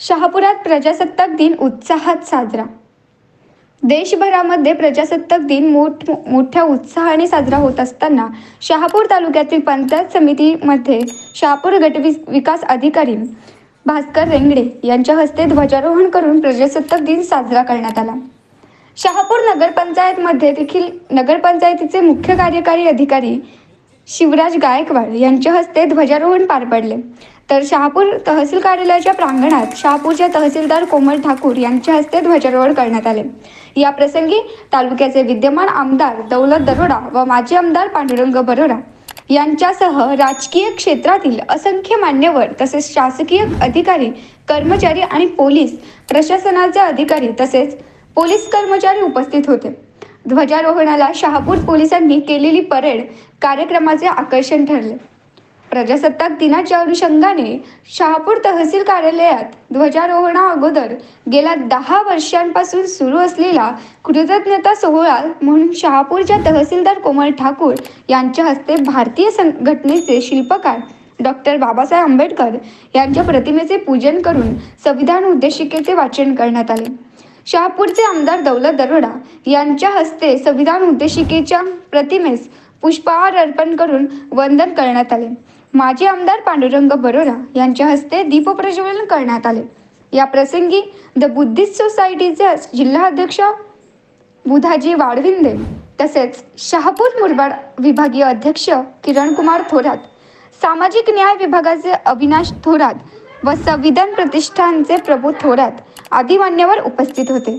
शहापुरात प्रजासत्ताक दिन उत्साहात साजरा. देशभरामध्ये प्रजासत्ताक दिन मोठ मोठ्या उत्साहाने साजरा होत असताना शहापूर तालुक्यातील पंचायत समितीमध्ये शहापूर गटवि विकास अधिकारी भास्कर रेंगडे यांच्या हस्ते ध्वजारोहण करून प्रजासत्ताक दिन साजरा करण्यात आला. शहापूर नगरपंचायतमध्ये देखील नगरपंचायतीचे मुख्य कार्यकारी अधिकारी शिवराज गायकवाड यांच्या हस्ते ध्वजारोहण पार पडले. तर शहापूर तहसील कार्यालयाच्या प्रांगणात शहापूरच्या तहसीलदार कोमल ठाकूर यांच्या हस्ते ध्वजारोहण करण्यात आले. या प्रसंगी तालुक्याचे विद्यमान आमदार दौलत दरोडा व माजी आमदार पांडुरंग बरोडा यांच्यासह राजकीय क्षेत्रातील असंख्य मान्यवर तसेच शासकीय अधिकारी कर्मचारी आणि पोलीस प्रशासनाचे अधिकारी तसेच पोलीस कर्मचारी उपस्थित होते. ध्वजारोहणाला शहापूर पोलिसांनी केलेली परेड कार्यक्रमाचे आकर्षण ठरले. प्रजासत्ताक दिनाच्या अनुषंगाने शहापूर तहसील कार्यालयात ध्वजारोहणा अगोदर गेल्या दहा वर्षांपासून सुरू असलेला कृतज्ञता सोहळा म्हणून शहापूरच्या तहसीलदार कोमल ठाकूर यांच्या हस्ते भारतीय संघटनेचे शिल्पकार डॉक्टर बाबासाहेब आंबेडकर यांच्या प्रतिमेचे पूजन करून संविधान उद्देशिकेचे वाचन करण्यात आले. शहापूरचे आमदार दौलत दरोडा यांच्या हस्ते संविधान उद्देशिकेच्या प्रतिमेस पुष्पहार अर्पण करून वंदन करण्यात आले. माजी आमदार पांडुरंग बरोरा यांच्या हस्ते दीपप्रज्वलन करण्यात आले. या प्रसंगी द बुद्धिस्ट सोसायटीचे जिल्हाध्यक्ष बुधाजी वाडविंदे तसेच शहापूर मुरबाड विभागीय अध्यक्ष किरण कुमार थोरात सामाजिक न्याय विभागाचे अविनाश थोरात व संविधान प्रतिष्ठानचे प्रभू थोरात आदी मान्यवर उपस्थित होते.